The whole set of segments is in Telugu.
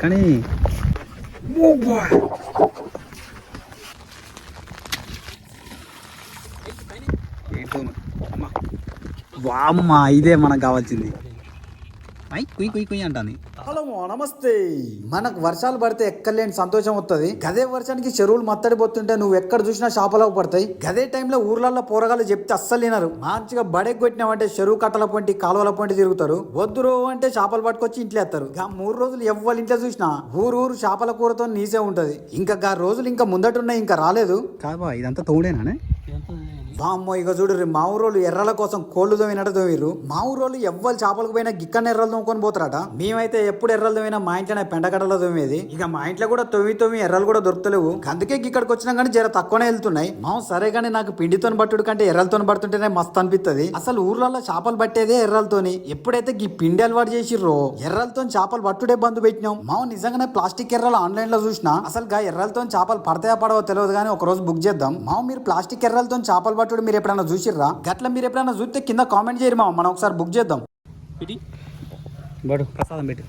కానీ ఏంటో అమ్మ. వామ్మ ఇదే మనకు కావాల్సింది ఐ కుయ్ కుయ్ కుయ్ అంటాను హలో నమస్తే మనకు వర్షాలు పడితే ఎక్కలేని సంతోషం వస్తుంది గదే వర్షానికి చెరువులు మత్తడి పోతుంటే నువ్వు ఎక్కడ చూసినా షాపలోకి పడతాయి. గదే టైంలో ఊర్లలో పోరగాళ్ళు చెప్తే అస్సలు వినరు. మంచిగా బడెక్ కొట్టినామంటే చెరువు కట్టల పొంటి కాలువల పొంటి తిరుగుతారు. వద్దురో అంటే చేపలు పట్టుకొచ్చి ఇంట్లో ఎత్తారు. గా మూడు రోజులు ఎవ్వరు ఇంట్లో చూసినా ఊరు ఊరు చేపల కూరతో నీసే ఉంటది. ఇంకా గా రోజులు ఇంకా ముందటున్నాయి ఇంకా రాలేదు. కాదు ఇదంతా తోడేనా బామ్మో ఇక చూడు మా ఊరోళ్ళు ఎర్రల కోసం కోళ్ళు తోమినట్టు తోమిరు మా ఊరోళ్ళు ఎవ్వరు చేపలకు పోయినా గిక్కన ఎర్రలు తోముకొని పోతారట. మేమైతే ఎప్పుడు ఎర్రలు తోమినా మా ఇంట్లోనే పెండగడలో తోమేది. ఇక మా ఇంట్లో కూడా తొమ్మి తొమ్మి ఎర్రలు కూడా దొరుకుతలేవు. అందుకే ఇక్కడికి వచ్చినా కానీ జర తక్కువనే వెళ్తున్నాయి. మా సరే కానీ నాకు పిండితో పట్టుడు కంటే ఎర్రలతో పడుతుంటేనే మస్తు అనిపిస్తుంది అసలు ఊర్లలో చేపలు పట్టేదే ఎర్రలతోని. ఎప్పుడైతే ఈ పిండి అలవాటు చేసిర్రో ఎర్రలతో చేపలు పట్టుడే బంద్ పెట్టినాం. మా నిజంగానే ప్లాస్టిక్ ఎర్రలు ఆన్లైన్లో చూసినా అసలు గా ఎర్రలతో చేపలు పడతాయా పడవో తెలియదు కానీ ఒక రోజు బుక్ చేద్దాం. మా మీరు ప్లాస్టిక్ ఎర్రలతో చేపలు పట్టుడు మీరు ఎప్పుడైనా చూసిర్రా? గట్ల మీరు ఎప్పుడైనా చూస్తే కింద కామెంట్ చేయరు మా మనం ఒకసారి బుక్ చేద్దాం. బడు ప్రసాదం పెట్టు.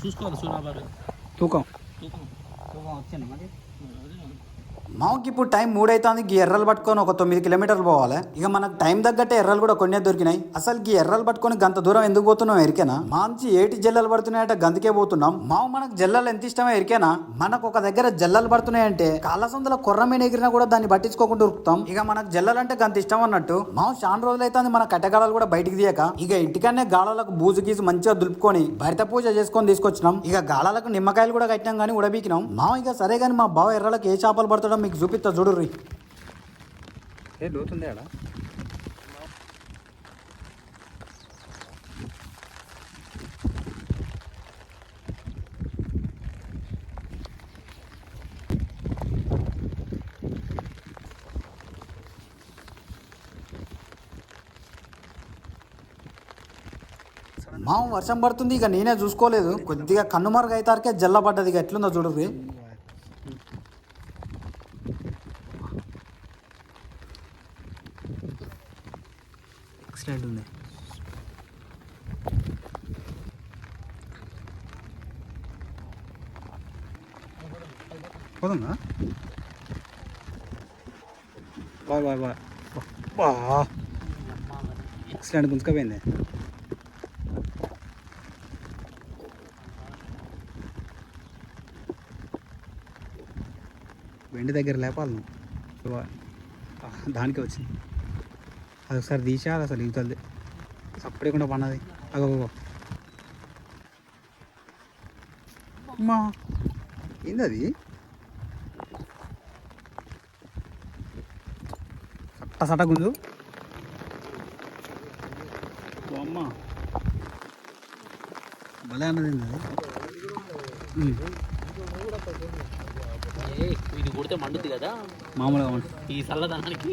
చూసుకోవాలి సూనాబారు తూకం. మాకు ఇప్పుడు టైం మూడైతుంది గీ ఎర్రలు పట్టుకొని ఒక తొమ్మిది కిలోమీటర్లు పోవాలి. ఇక మనకు టైం తగ్గట్టే ఎర్రలు కూడా కొన్ని దొరికినాయి. అసలు ఈ ఎర్రలు పట్టుకొని గంత దూరం ఎందుకు పోతున్నాం ఎరికేనా? మంచి ఏటి జల్లలు పడుతున్నాయట గంతకే పోతున్నాం. మావు మనకు జల్లలు ఎంత ఇష్టమో ఎరికేనా? మనకు ఒక దగ్గర జల్లలు పడుతున్నాయంటే కాళ్ళ కొర్ర మీద ఎగిరినా కూడా దాన్ని పట్టించుకోకుండా ఉరుకుతాం. ఇక మనకు జల్లలు అంటే గంత ఇష్టం అన్నట్టు మావు చాలా రోజులు అయితే మన కట్టెగాళాలు కూడా బయటికి తీయక. ఇక ఇంటికనే గాళాలకు బూజు గీజు మంచిగా దులుపుకొని భరిత పూజ చేసుకొని తీసుకొచ్చినాం. ఇక గాళాలకు నిమ్మకాయలు కూడా కట్టినాం కానీ ఉడబీకినాం. మావు ఇక సరే కానీ మా బావ ఎర్రలకు ఏ చేపలు పడతాడో మీకు చూపిస్తా చూడుర్రి. ఏ లోతుంది ఆడ? మా వర్షం పడుతుంది ఇక నేనే చూసుకోలేదు. కొద్దిగా కన్నుమరుగు అవుతారకే జల్ల పడ్డది ఇక ఎట్లుందో చూడుర్రి. సైడ్ ఉంది పోతుందా బాయ్ బాయ్ బాయ్ బా ఎక్సలెంట్ గుంజుకపోయింది వెండి దగ్గర లేపాలి నువ్వు. దానికే వచ్చింది. అది ఒకసారి తీసా అది అసలు ఇగుతుంది సప్పడకుండా పన్నది. అగో అమ్మా ఏంది అది సట్ట సట్ట గుంజు. అమ్మ. భలే అన్నది ఏంది ఇది కొడితే మండుద్ది కదా? మామూలుగా ఉంది. ఈ చల్లదనానికి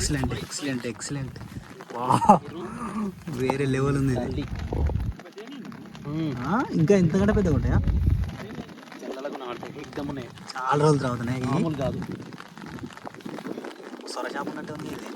ఎక్సలెంట్ ఎక్సలెంట్ ఎక్సలెంట్ వేరే లెవెల్ ఉంది ఇది. ఆ, ఇంకా ఇంతకంటే పెద్దగా ఉంటాయా? చాలా రోజులు కాదు. సొర చేప ఉన్నట్టు ఉంది. ఇది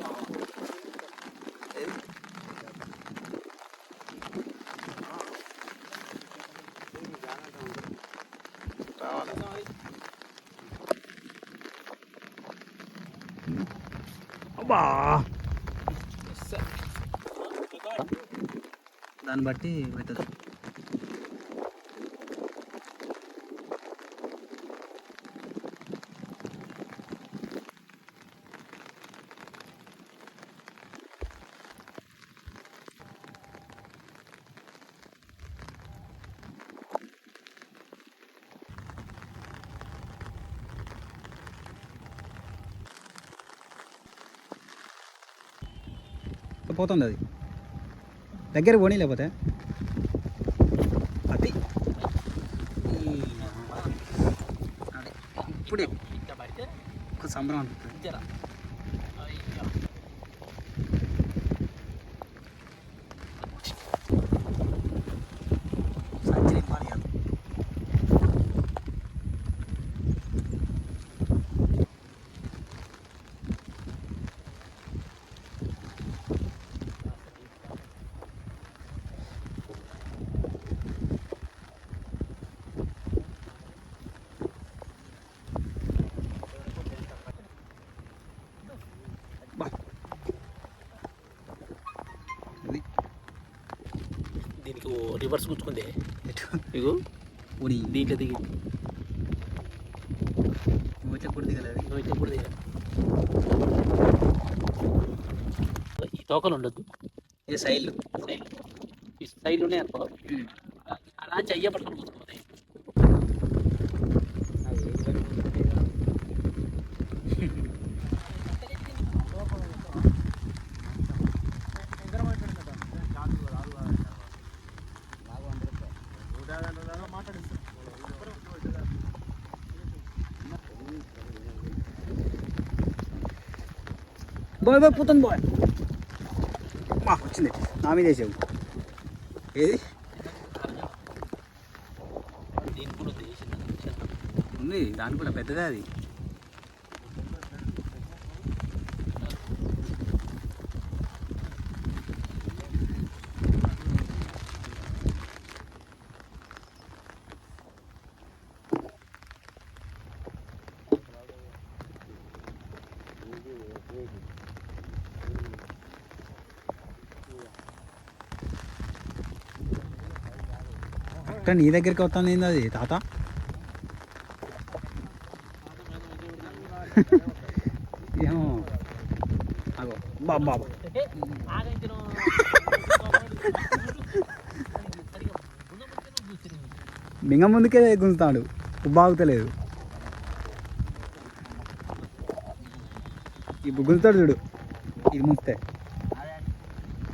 దాన్ని బట్టి అవుతుంది. పోతుంది అది. దగ్గర పోనీ లేకపోతే? అది ఇప్పుడే. ఒక సంబరం అనిపిస్తుంది జర అయ్యో. సంచి నింపాలి కాదు బా ఇది రివర్స్ గుచ్చుకుంది. ఇగో ఉడి దీంట్లో దిగి. దిగలేదు ఈ తోకలు ఉండొద్దు. ఇది సైడ్ సైడ్ ఈ సైడ్ ఉన్నాయి అనుకో అలా చెయ్య పట్టుకొని బాయ్ బాయ్ పోతుంది బాయ్ మా వచ్చింది నా మీద వేసావు ఏది ఉంది దాని కూడా పెద్దదే అది అక్క నీ దగ్గరికి వస్తాను ఏంది అది? తాత? ఏమో. అగో బాబా మింగ ముందుకే గుంజుతాడు. బాగుతలేదు ఇప్పుడు గుంజుతాడు చూడు. ఇది ముంచితే.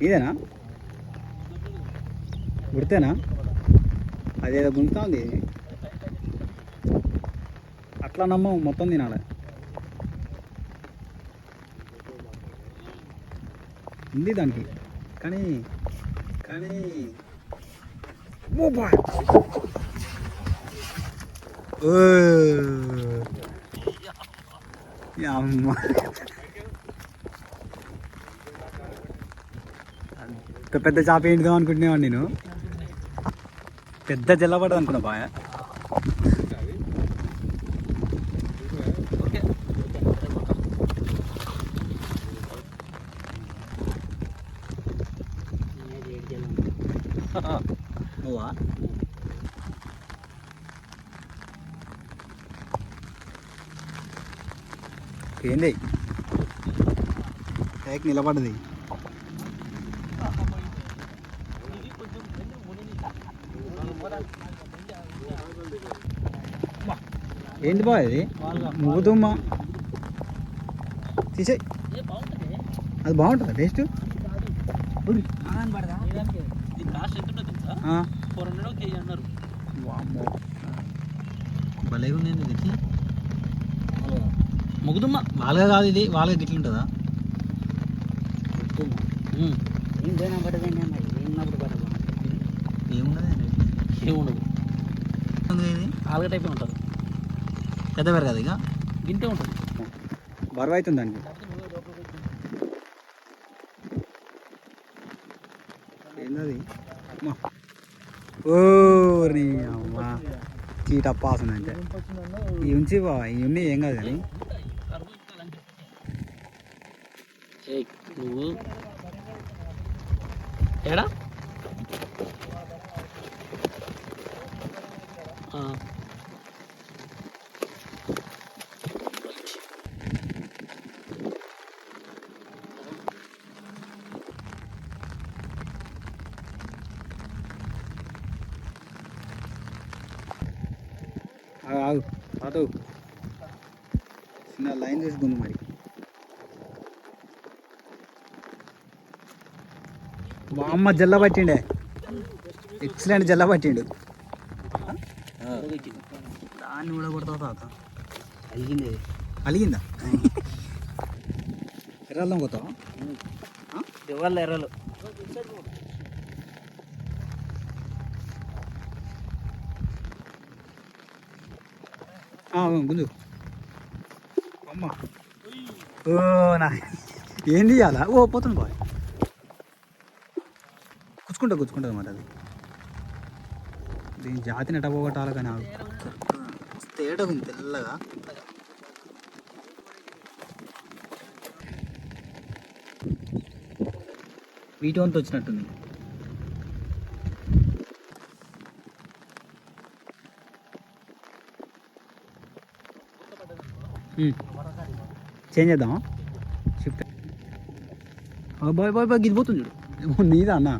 ఇదేనా? గుర్తేనా అదేదో గుంజుతా ఉంది. అట్లా నమ్మం మొత్తం తినాలి. ఉంది దానికి. కానీ కానీ ఓ అమ్మ. పెద్ద చేప ఏంటిదో అనుకుంటున్నావాడు నేను. పెద్ద జల్లబడదు అనుకున్నా బాయ్ నువ్వా? ఏంది? టైక్ నిలబడది ఏంటి బాయ్ ఇది? ముగ్గుతుమ్మ తీసే అది బాగుంటుందా టేస్ట్? భలేగా ఉంది ఇది? ముగుదుమ్మ. వాళ్ళగా కాదు ఇది. వాళ్ళగా గిట్ల ఉంటుందా ఏమున్నది ఏముండదు ఇది ఆలుగ టైపే ఉంటుంది. పెద్ద పేరు కదా ఇక? గింతే ఉంటుంది. బరువు అవుతుంది దానికి ఏందది? అమ్మా. ఓ నీ అమ్మా. చీట పాసం అంటే ఉంచి బా ఇవి ఉన్నాయి ఏం కాదు కానీ. నువ్వు. ఏడా? ఆగు, ఆగు చిన్న లైన్ చూసుకుంది మరి. మా అమ్మ జల్ల పట్టిండే. ఎక్సలెంట్ జల్ల పట్టిండు. దాన్ని కూడా కొడతావు తాత? అలిగింది. అలిగిందా? ఎర్రల్లం కొత్తావా ఎవరు ఎర్రలు. గుంజు. అమ్మ. ఓ నా. ఏంది ఇవ్వాలా ఓ పోతుంది బాయ్. గుచ్చుకుంటా గుచ్చుకుంటుంది మరి అది. దీని జాతిని ఎట్ట పోగొట్టాలి కానీ ఆగు. తేడా ఉంది తెల్లగా. వీటి వంతు వచ్చినట్టుంది. చేంజ్ చేద్దామా? షిఫ్ట్ బాయ్ బాయ్ బాయ్ గిది పోతుంది చూడు. ఏమో నీదా అన్న?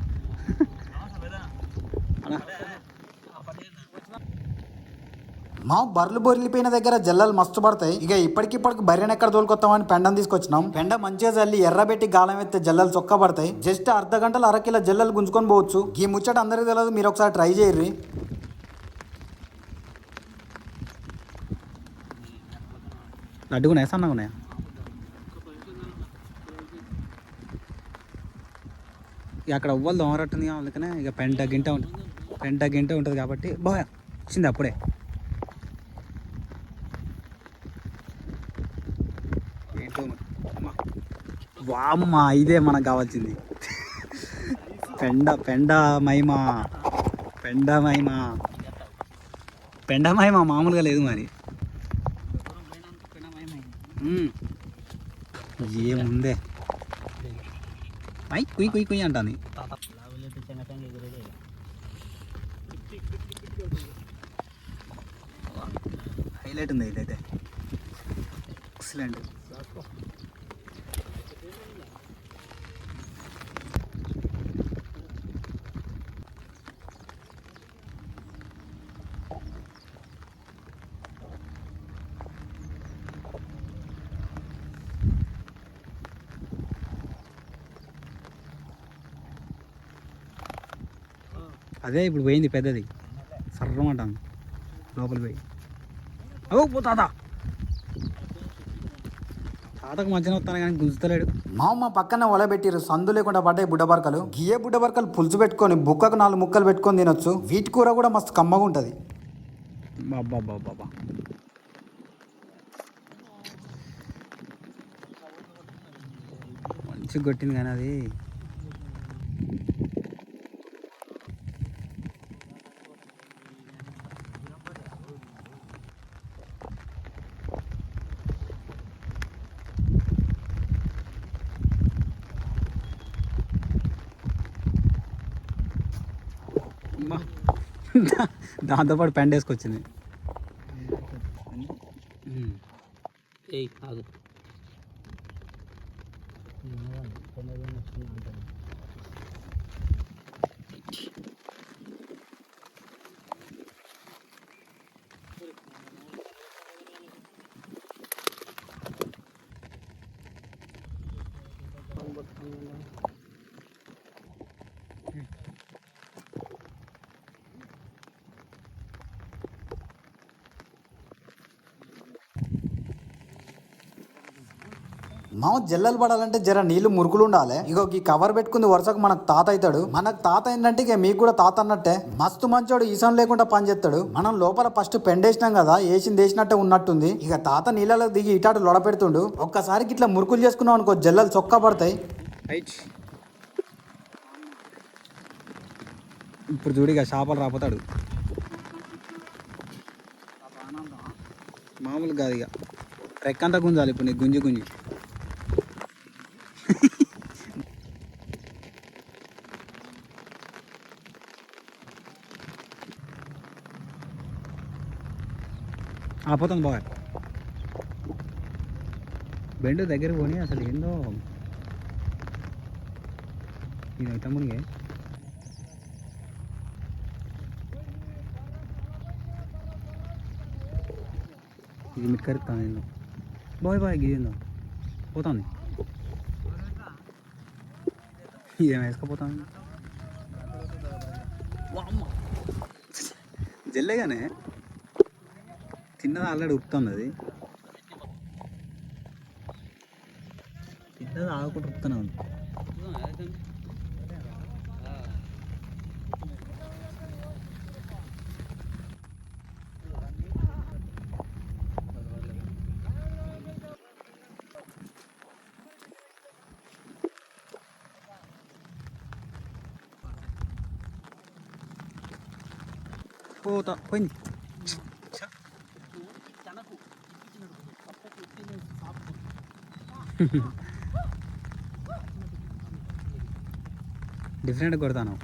మా బర్రెలు బొరిలిపోయిన దగ్గర జల్లలు మస్తు పడతాయి ఇక ఇప్పటికిప్పటికి బర్రెని ఎక్కడ తోలుకొస్తామని పెండం తీసుకొచ్చినాం. పెండ మంచిగా జల్లి ఎర్రబెట్టి గాలం ఎత్తే జల్లలు చొక్క పడతాయి. జస్ట్ అర్ధ గంటలు అరకిలో జల్లలు గుంజుకొని పోవచ్చు. ఈ ముచ్చట అందరికీ తెలియదు మీరు ఒకసారి ట్రై చేయర్రి. లడ్డుగా సన్నగా ఉన్నాయా ఇక అక్కడ ఎవ్వరు దోమరట్టుంది అందుకనే ఇక పెంట గింట ఉంటుంది పెంట గింట ఉంటుంది కాబట్టి బాగా వచ్చింది అప్పుడే ఏంటో మరి. అమ్మా. వామ్మ ఇదే మనకు కావాల్సింది. పెండ పెండ మహిమ పెండ మహిమ. పెండ మహిమ మామూలుగా లేదు మరి. ఏముందే? అయి కుయ్ కుయ్ కుయ్ అంటాను హైలైట్ ఉంది ఇదైతే ఎక్సలెంట్ అదే ఇప్పుడు పోయింది పెద్దది. సర్రమంటాను లోపల పోయి. ఓ పో తాత. తాతకు మధ్యన వస్తాను కానీ గుంజుతలేడు. మా మా పక్కన ఒలబెట్టిరు సందు లేకుండా పడ్డాయి బుడ్డబరకలు. గియ్యే బుడ్డబరకలు పులుసు పెట్టుకొని బుక్కకు నాలుగు ముక్కలు పెట్టుకొని తినొచ్చు. వీటి కూర కూడా మస్తు కమ్మగా ఉంటుంది. బాబా బాబా మంచిగా కొట్టింది కానీ అది అమ్మా. దా- దాంతోపాటు పెండ వేసుకొచ్చింది మా జల్లలు పడాలంటే జర నీళ్ళు మురుకులు ఉండాలి. ఇగో ఈ కవర్ పెట్టుకుంది వరుసకు మనకు తాత అవుతాడు మనకు తాత ఏంటంటే ఇక మీకు కూడా తాత అన్నట్టే. మస్తు మంచోడు ఈసం లేకుండా పని చేస్తాడు. మనం లోపల ఫస్ట్ పెండేసినాం కదా వేసింది వేసినట్టే ఉన్నట్టుంది. ఇక తాత నీళ్ళలో దిగి ఇటాటు లొడ పెడుతుండు ఒక్కసారికి ఇట్లా మురుకులు చేసుకున్నాం అనుకో జల్లలు చొక్కా పడతాయి. రైట్. ఇప్పుడు చూడిగా చేపలు రాపోతాడు. మామూలు కాదు ఇక. రెక్కంతా గుంజాలి ఇప్పుడు నీకు గుంజి గుంజి. ఆపోతుంది బాగా బెండు దగ్గర పోనీ అసలు ఏందో? ఇది అయితే మునిగే ఇది మీకు కరుస్తాను ఏందో. బాయ్ బాయ్ ఇది ఏందో? పోతుంది. ఇదేం వేసుకపోతాను జల్లేగానే తిన్నది ఆల్రెడీ ఉప్పుతుంది అది తిన్నది ఆగకుండా ఉప్పుతూనే ఉంది పోతా పోయింది డిఫరెంట్ కొడతాను.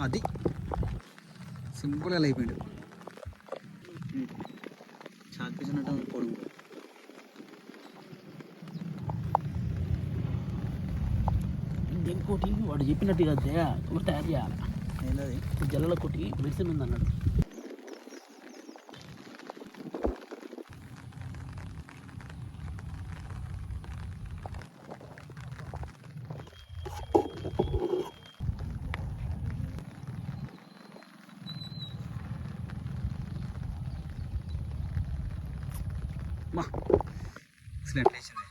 అది సింపుల్గా అయిపోయాడు చాకిసినట్టు పొడుగు. ఇంకోటి వాడు చెప్పినట్టుగా కూడా తయారు చేయాలి? జల్లల కొట్టి మెడిసిన్ ఉంది అన్నాడు మా ఎక్సలెంట్ లేచింది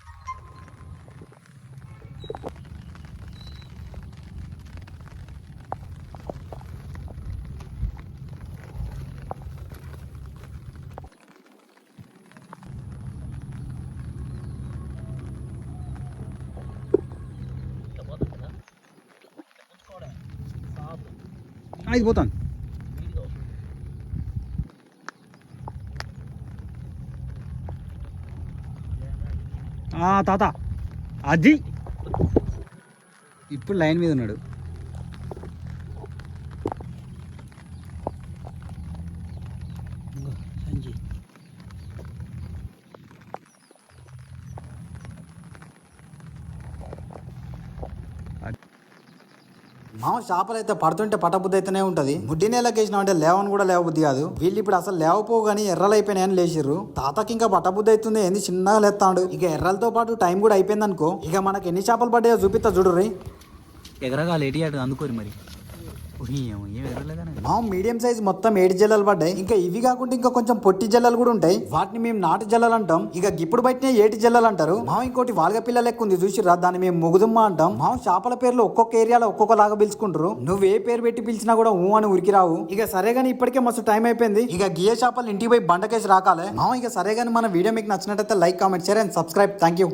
ఇది పోతాను తాత. అది ఇప్పుడు లైన్ మీద ఉన్నాడు. మామ చేపలు అయితే పడుతుంటే పట్టబుద్ధి అయితేనే ఉంటది. ముడ్డి నేలకేసిన అంటే లేవని కూడా లేవబుద్ధి కాదు. వీళ్ళు ఇప్పుడు అసలు లేవపో గానీ ఎర్రలైపోయినాయని అయిపోయినాయని లేచిర్రు. తాతకి ఇంకా పట్టబుద్ధి అవుతుంది ఏంది చిన్నగా లేస్తాడు ఇక ఎర్రలతో పాటు టైం కూడా అయిపోయింది అనుకో ఇక మనకి ఎన్ని చేపలు పడ్డాయో చూపిస్తా చూడుర్రి. ఎగరగా లేటి అటు అందుకోరు మరి. మా మీడియం సైజ్ మొత్తం ఏడు జల్లలు పడ్డాయి. ఇంకా ఇవి కాకుండా ఇంకా కొంచెం పొట్టి జల్లలు కూడా ఉంటాయి. వాటిని మేము నాటు జల్లలు అంటాం. ఇక ఇప్పుడు బయటనే ఏటి జల్లలు అంటారు. మా ఇంకోటి వాల్గ పిల్ల లెక్క ఉంది. చూసిరా దాన్ని మేము ముగుదుమ్మ అంటాం. మా చేపల పేర్లు ఒక్కొక్క ఏరియాలో ఒక్కొక్క లాగా పిలుచుకుంటారు. నువ్వు ఏ పేరు పెట్టి పిలిచినా కూడా ఊ అని ఉరికి రావు. ఇక సరే గానీ ఇప్పటికే మస్తు టైం అయిపోయింది. ఇక గియ చేపలు ఇంటికి పోయి బండకేసి రాకాలే. మా ఇక సరే గానీ మన వీడియో మీకు నచ్చినట్టయితే like comment share and subscribe. Thank you